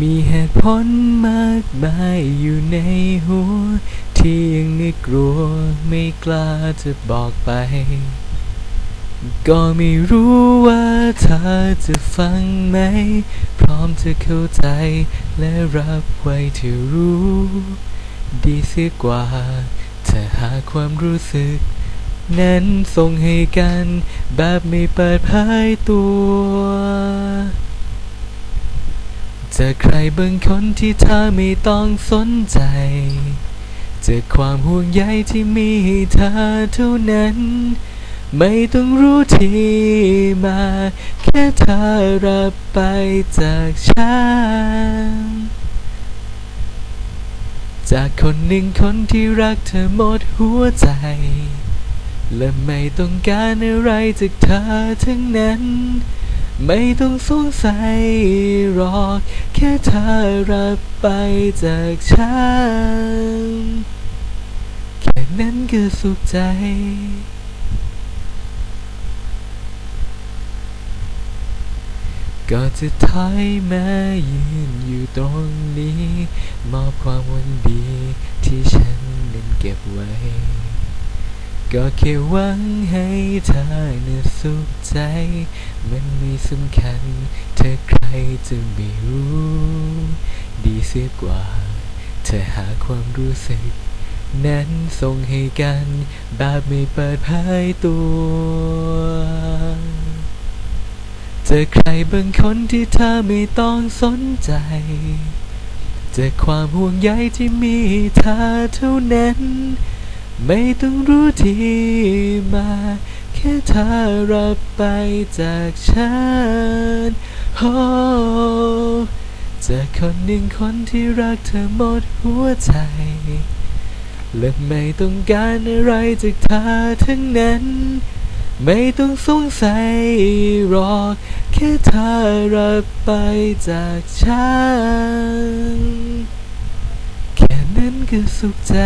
มีเหตุผลมากมายอยู่ในหัว ที่ยังนึกกลัวไม่กล้าจะบอกไป ก็ไม่รู้ว่าเธอจะฟังไหม พร้อมจะเข้าใจและรับไว้ที่รู้ ดีเสียกว่าเธอหาความรู้สึก นั้นส่งให้กันแบบไม่เปิดเผยตัว เจอใครบางคนที่เธอไม่ต้องสนใจ เจอความห่วงใยที่มีให้เธอเท่านั้น ไม่ต้องรู้ที่มา แค่เธอรับไปจากฉัน จากคนหนึ่งคนที่รักเธอหมดหัวใจ และไม่ต้องการอะไรจากเธอทั้งนั้น ไม่ต้องสงสัยหรอก แค่เธอรับไปจากฉัน แค่นั้นก็สุขใจก็จะถอยมายืนอยู่ตรงนี้ มอบความหวังดีที่ฉันนั้นเก็บไว้ ก็แค่หวังให้เธอเน่ะสุขใจ มันไม่สำคัญ เธอใครจะไม่รู้ ดีเสียกว่า เธอหาความรู้สึก นั้นส่งให้กันแบบไม่เปิดเผยตัวเจอใครบางคนที่เธอไม่ต้องสนใจ เจอความห่วงใยที่มีเธอเท่านั้น ไม่ต้องรู้ที่มา แค่เธอรับไปจากฉันโอ้เจอคนหนึ่งคนที่รักเธอหมดหัวใจ และไม่ต้องการอะไรจากเธอทั้งนั้น ไม่ต้องสงสัยหรอก แค่เธอรับไปจากฉัน แค่นั้นก็สุขใจ